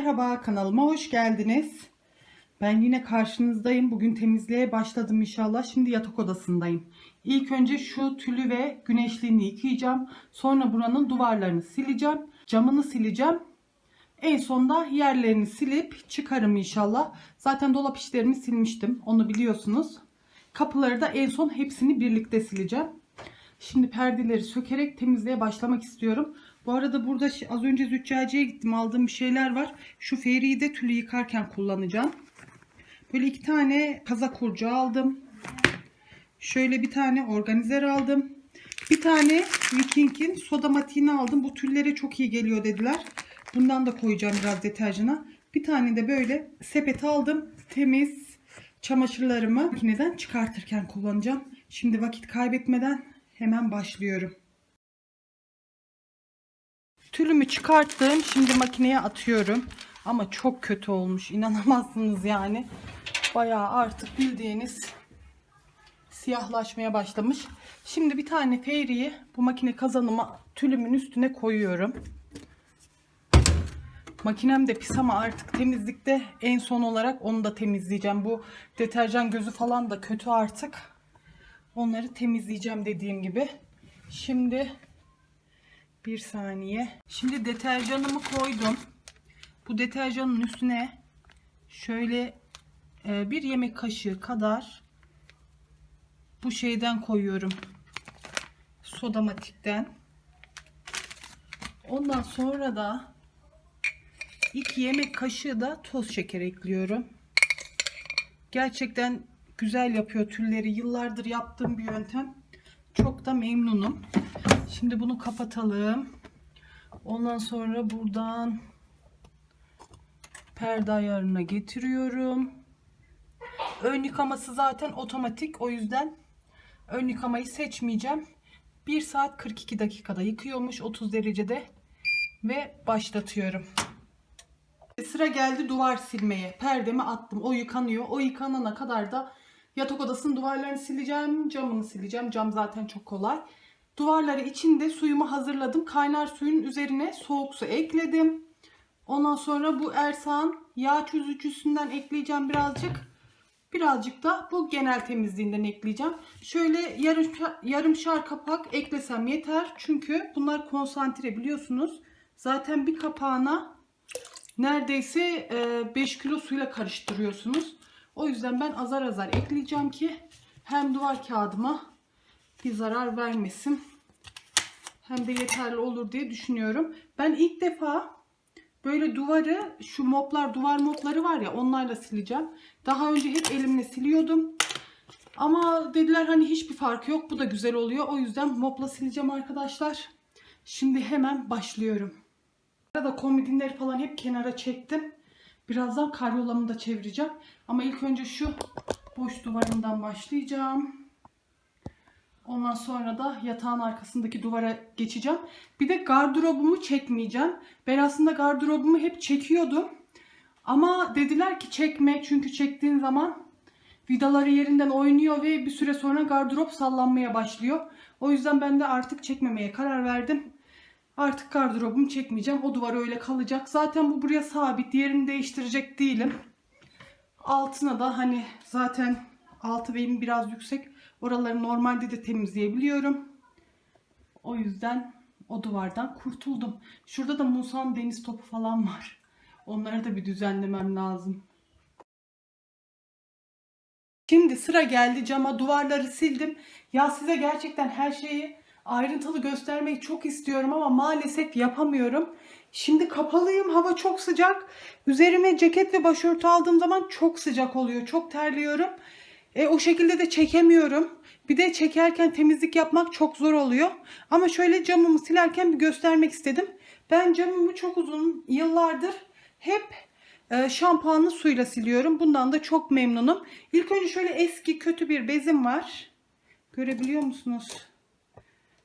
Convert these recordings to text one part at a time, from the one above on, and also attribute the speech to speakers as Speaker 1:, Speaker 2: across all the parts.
Speaker 1: Merhaba kanalıma hoş geldiniz. Ben yine karşınızdayım. Bugün temizliğe başladım inşallah. Şimdi yatak odasındayım. İlk önce şu tülü ve güneşliğini yıkayacağım. Sonra buranın duvarlarını sileceğim. Camını sileceğim. En sonda yerlerini silip çıkarım inşallah. Zaten dolap işlerimi silmiştim. Onu biliyorsunuz. Kapıları da en son hepsini birlikte sileceğim. Şimdi perdeleri sökerek temizliğe başlamak istiyorum. Bu arada burada az önce züccaciye gittim. Aldığım bir şeyler var. Şu feriyi de tülü yıkarken kullanacağım. Böyle iki tane kazak kurcu aldım. Şöyle bir tane organizer aldım. Bir tane Viking'in soda matiğini aldım. Bu tüllere çok iyi geliyor dediler. Bundan da koyacağım biraz deterjana. Bir tane de böyle sepet aldım. Temiz çamaşırlarımı makineden çıkartırken kullanacağım. Şimdi vakit kaybetmeden hemen başlıyorum. Tülümü çıkarttım. Şimdi makineye atıyorum. Ama çok kötü olmuş. İnanamazsınız yani. Bayağı artık bildiğiniz siyahlaşmaya başlamış. Şimdi bir tane feyriyi bu makine kazanıma tülümün üstüne koyuyorum. Makinem de pis ama artık temizlikte en son olarak onu da temizleyeceğim. Bu deterjan gözü falan da kötü artık. Onları temizleyeceğim dediğim gibi. Şimdi bir saniye. Şimdi deterjanımı koydum. Bu deterjanın üstüne şöyle e, bir yemek kaşığı kadar bu şeyden koyuyorum. Sodamatikten. Ondan sonra da 2 yemek kaşığı da toz şeker ekliyorum. Gerçekten güzel yapıyor tülleri. Yıllardır yaptığım bir yöntem. Çok da memnunum. Şimdi bunu kapatalım. Ondan sonra buradan perde ayarına getiriyorum. Ön yıkaması zaten otomatik. O yüzden ön yıkamayı seçmeyeceğim. 1 saat 42 dakikada yıkıyormuş 30 derecede ve başlatıyorum. Sıra geldi duvar silmeye. Perdemi attım. O yıkanıyor. O yıkanana kadar da yatak odasının duvarlarını sileceğim. Camını sileceğim. Cam zaten çok kolay. Duvarları içinde suyumu hazırladım. Kaynar suyun üzerine soğuk su ekledim. Ondan sonra bu Ersan yağ çözücüsünden ekleyeceğim birazcık. Birazcık da bu genel temizliğinden ekleyeceğim. Şöyle yarım, yarım şar kapak eklesem yeter. Çünkü bunlar konsantre biliyorsunuz. Zaten bir kapağına neredeyse 5 kilo suyla karıştırıyorsunuz. O yüzden ben azar azar ekleyeceğim ki hem duvar kağıdıma bir zarar vermesin. Hem de yeterli olur diye düşünüyorum. Ben ilk defa böyle duvarı şu moplar duvar mopları var ya onlarla sileceğim. Daha önce hep elimle siliyordum. Ama dediler hani hiçbir farkı yok. Bu da güzel oluyor. O yüzden mopla sileceğim arkadaşlar. Şimdi hemen başlıyorum. Arada komodinleri falan hep kenara çektim. Birazdan karyolamı da çevireceğim. Ama ilk önce şu boş duvarından başlayacağım. Ondan sonra da yatağın arkasındaki duvara geçeceğim. Bir de gardırobumu çekmeyeceğim. Ben aslında gardırobumu hep çekiyordum. Ama dediler ki çekme çünkü çektiğin zaman vidaları yerinden oynuyor ve bir süre sonra gardırop sallanmaya başlıyor. O yüzden ben de artık çekmemeye karar verdim. Artık gardırobumu çekmeyeceğim. O duvar öyle kalacak. Zaten bu buraya sabit. Yerini değiştirecek değilim. Altına da hani zaten altı benim biraz yüksek. Oraları normalde de temizleyebiliyorum. O yüzden o duvardan kurtuldum. Şurada da Musa'nın deniz topu falan var. Onları da bir düzenlemem lazım. Şimdi sıra geldi cama duvarları sildim. Ya size gerçekten her şeyi ayrıntılı göstermeyi çok istiyorum ama maalesef yapamıyorum. Şimdi kapalıyım. Hava çok sıcak. Üzerime ceket ve başörtü aldığım zaman çok sıcak oluyor. Çok terliyorum. E, o şekilde de çekemiyorum. Bir de çekerken temizlik yapmak çok zor oluyor. Ama şöyle camımı silerken bir göstermek istedim. Ben camımı çok uzun yıllardır hep e, şampuanlı suyla siliyorum. Bundan da çok memnunum. İlk önce şöyle eski kötü bir bezim var. Görebiliyor musunuz?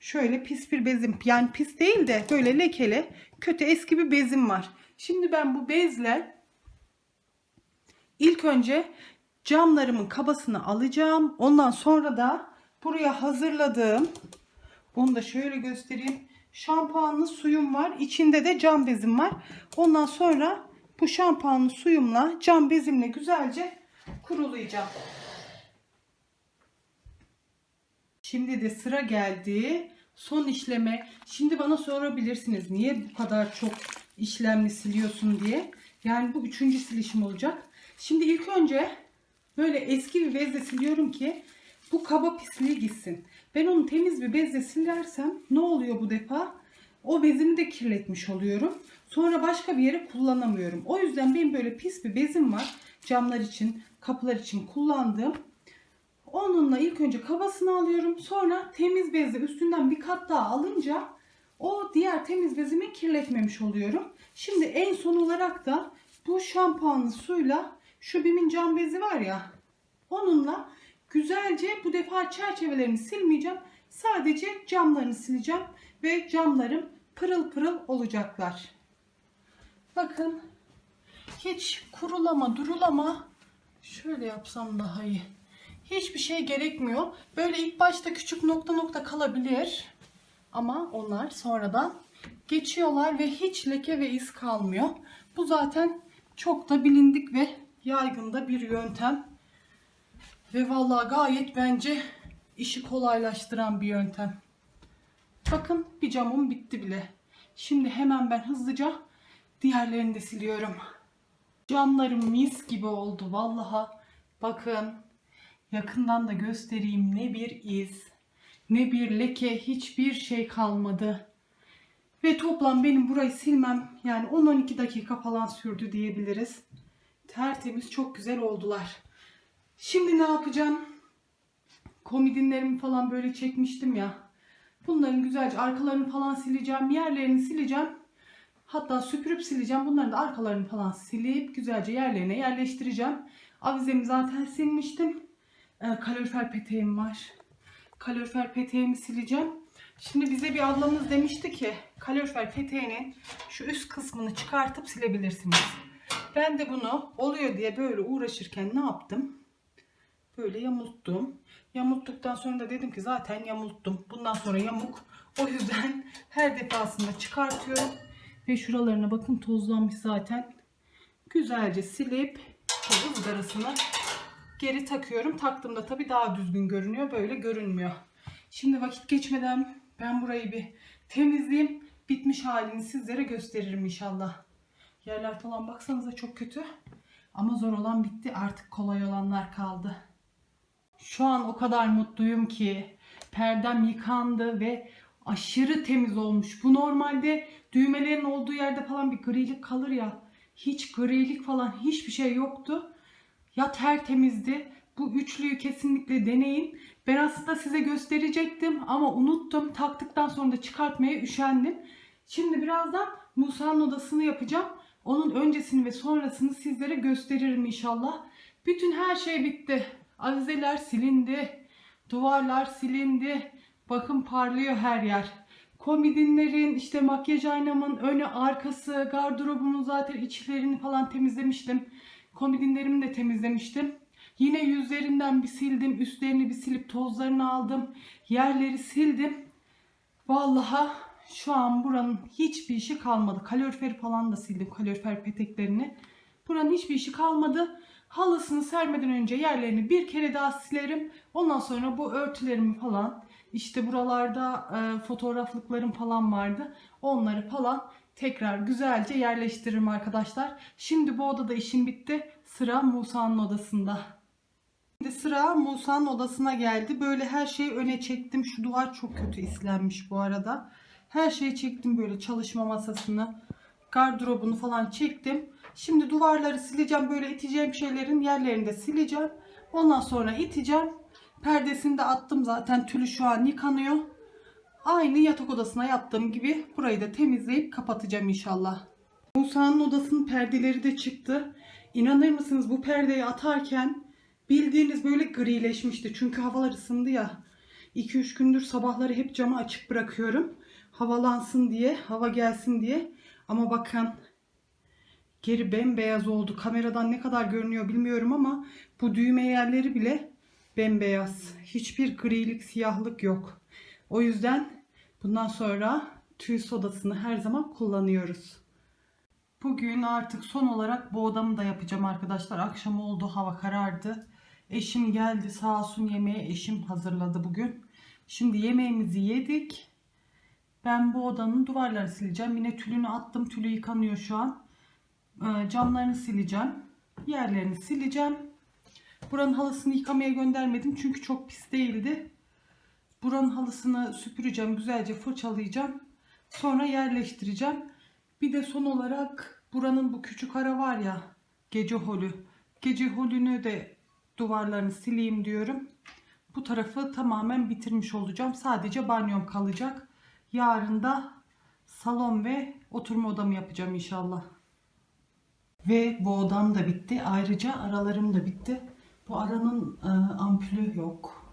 Speaker 1: Şöyle pis bir bezim. Yani pis değil de böyle lekeli kötü eski bir bezim var. Şimdi ben bu bezle ilk önce camlarımın kabasını alacağım. Ondan sonra da buraya hazırladığım onu da şöyle göstereyim. Şampuanlı suyum var. İçinde de cam bezim var. Ondan sonra bu şampuanlı suyumla cam bezimle güzelce kurulayacağım. Şimdi de sıra geldi son işleme. Şimdi bana sorabilirsiniz niye bu kadar çok işlemli siliyorsun diye. Yani bu üçüncü silişim olacak. Şimdi ilk önce böyle eski bir bezle siliyorum ki bu kaba pisliği gitsin. Ben onu temiz bir bezle silersem ne oluyor bu defa? O bezimi de kirletmiş oluyorum. Sonra başka bir yere kullanamıyorum. O yüzden benim böyle pis bir bezim var. Camlar için, kapılar için kullandığım. Onunla ilk önce kabasını alıyorum. Sonra temiz bezle üstünden bir kat daha alınca o diğer temiz bezimi kirletmemiş oluyorum. Şimdi en son olarak da bu şampuanlı suyla şu bimin cam bezi var ya onunla güzelce bu defa çerçevelerini silmeyeceğim. Sadece camlarını sileceğim ve camlarım pırıl pırıl olacaklar. Bakın hiç kurulama durulama şöyle yapsam daha iyi. Hiçbir şey gerekmiyor. Böyle ilk başta küçük nokta nokta kalabilir. Ama onlar sonradan geçiyorlar ve hiç leke ve iz kalmıyor. Bu zaten çok da bilindik ve yaygın da bir yöntem. Ve vallahi gayet bence işi kolaylaştıran bir yöntem. Bakın bir camım bitti bile. Şimdi hemen ben hızlıca diğerlerini de siliyorum. Camlarım mis gibi oldu vallaha. Bakın yakından da göstereyim ne bir iz, ne bir leke, hiçbir şey kalmadı. Ve toplam benim burayı silmem yani 10-12 dakika falan sürdü diyebiliriz. Tertemiz çok güzel oldular. Şimdi ne yapacağım? Komodinlerimi falan böyle çekmiştim ya. Bunların güzelce arkalarını falan sileceğim. Yerlerini sileceğim. Hatta süpürüp sileceğim. Bunların da arkalarını falan silip güzelce yerlerine yerleştireceğim. Avizemi zaten silmiştim. Ee, kalorifer peteğim var. Kalorifer peteğimi sileceğim. Şimdi bize bir ablamız demişti ki kalorifer peteğinin şu üst kısmını çıkartıp silebilirsiniz. Ben de bunu oluyor diye böyle uğraşırken ne yaptım? Böyle yamulttum. Yamulttuktan sonra da dedim ki zaten yamulttum. Bundan sonra yamuk. O yüzden her defasında çıkartıyorum. Ve şuralarına bakın tozlanmış zaten. Güzelce silip ızgarasını geri takıyorum. Taktığımda tabii daha düzgün görünüyor. Böyle görünmüyor. Şimdi vakit geçmeden ben burayı bir temizleyeyim. Bitmiş halini sizlere gösteririm inşallah. Yerler falan baksanıza çok kötü. Ama zor olan bitti. Artık kolay olanlar kaldı. Şu an o kadar mutluyum ki perdem yıkandı ve aşırı temiz olmuş. Bu normalde düğmelerin olduğu yerde falan bir grilik kalır ya. Hiç grilik falan hiçbir şey yoktu. Ya tertemizdi. Bu üçlüyü kesinlikle deneyin. Ben aslında size gösterecektim ama unuttum. Taktıktan sonra da çıkartmaya üşendim. Şimdi birazdan Musa'nın odasını yapacağım. Onun öncesini ve sonrasını sizlere gösteririm inşallah. Bütün her şey bitti. Avizeler silindi. Duvarlar silindi. Bakın parlıyor her yer. Komodinlerin, işte makyaj aynamın önü, arkası, gardırobumun zaten içlerini falan temizlemiştim. Komodinlerimi de temizlemiştim. Yine yüzlerinden bir sildim, üstlerini bir silip tozlarını aldım. Yerleri sildim. Vallahi şu an buranın hiçbir işi kalmadı. Kaloriferi falan da sildim, kalorifer peteklerini. Buranın hiçbir işi kalmadı. Halısını sermeden önce yerlerini bir kere daha silerim. Ondan sonra bu örtülerimi falan işte buralarda e, fotoğraflıklarım falan vardı. Onları falan tekrar güzelce yerleştiririm arkadaşlar. Şimdi bu odada işim bitti. Sıra Musa'nın odasında. Şimdi sıra Musa'nın odasına geldi. Böyle her şeyi öne çektim. Şu duvar çok kötü islenmiş bu arada. Her şeyi çektim böyle çalışma masasını, gardırobunu falan çektim. Şimdi duvarları sileceğim. Böyle iteceğim şeylerin yerlerini de sileceğim. Ondan sonra iteceğim. Perdesini de attım zaten. Tülü şu an yıkanıyor. Aynı yatak odasına yaptığım gibi burayı da temizleyip kapatacağım inşallah. Musa'nın odasının perdeleri de çıktı. İnanır mısınız bu perdeyi atarken bildiğiniz böyle grileşmişti. Çünkü havalar ısındı ya. 2-3 gündür sabahları hep camı açık bırakıyorum. Havalansın diye, hava gelsin diye. Ama bakın geri bembeyaz oldu. Kameradan ne kadar görünüyor bilmiyorum ama bu düğme yerleri bile bembeyaz. Hiçbir grilik, siyahlık yok. O yüzden bundan sonra tüy sodasını her zaman kullanıyoruz. Bugün artık son olarak bu odamı da yapacağım arkadaşlar. Akşam oldu, hava karardı. Eşim geldi sağ olsun yemeği eşim hazırladı bugün. Şimdi yemeğimizi yedik. Ben bu odanın duvarlarını sileceğim. Yine tülünü attım. Tülü yıkanıyor şu an. Ee, camlarını sileceğim. Yerlerini sileceğim. Buranın halısını yıkamaya göndermedim. Çünkü çok pis değildi. Buranın halısını süpüreceğim. Güzelce fırçalayacağım. Sonra yerleştireceğim. Bir de son olarak buranın bu küçük ara var ya. Gece holü. Gece holünü de duvarlarını sileyim diyorum. Bu tarafı tamamen bitirmiş olacağım. Sadece banyom kalacak. Yarın da salon ve oturma odamı yapacağım inşallah. Ve bu odam da bitti. Ayrıca aralarım da bitti. Bu aranın e, ampulü yok.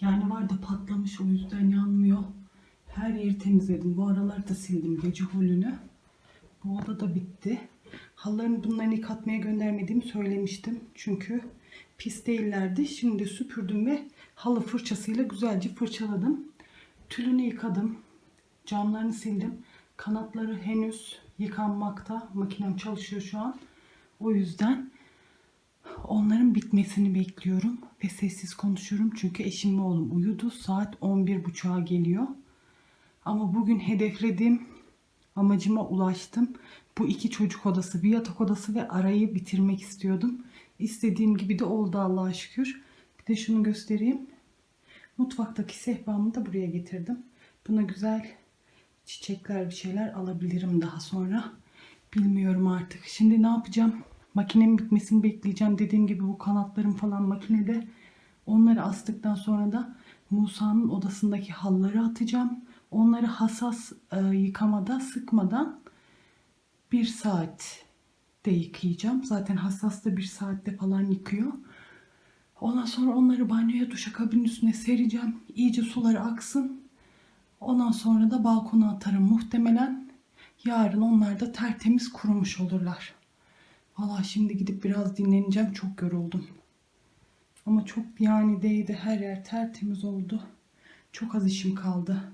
Speaker 1: Yani var da patlamış o yüzden yanmıyor. Her yeri temizledim. Bu araları da sildim gece holünü. Bu oda da bitti. Halılarını bunların yıkatmaya göndermediğimi söylemiştim. Çünkü pis değillerdi. Şimdi süpürdüm ve halı fırçasıyla güzelce fırçaladım. Tülünü yıkadım. Camlarını sildim. Kanatları henüz yıkanmakta. Makinem çalışıyor şu an. O yüzden onların bitmesini bekliyorum. Ve sessiz konuşuyorum. Çünkü eşim ve oğlum uyudu. Saat 11.30'a geliyor. Ama bugün hedeflediğim amacıma ulaştım. Bu iki çocuk odası, bir yatak odası ve arayı bitirmek istiyordum. İstediğim gibi de oldu Allah'a şükür. Bir de şunu göstereyim. Mutfaktaki sehpamı da buraya getirdim. Buna güzel çiçekler bir şeyler alabilirim daha sonra. Bilmiyorum artık. Şimdi ne yapacağım? Makinemin bitmesini bekleyeceğim. Dediğim gibi bu kanatlarım falan makinede. Onları astıktan sonra da Musa'nın odasındaki halları atacağım. Onları hassas e, yıkamada sıkmadan bir saat de yıkayacağım. Zaten hassas da bir saatte falan yıkıyor. Ondan sonra onları banyoya duşakabinin üstüne sereceğim. İyice suları aksın. Ondan sonra da balkona atarım muhtemelen. Yarın onlar da tertemiz kurumuş olurlar. Valla şimdi gidip biraz dinleneceğim. Çok yoruldum. Ama çok yani değdi. Her yer tertemiz oldu. Çok az işim kaldı.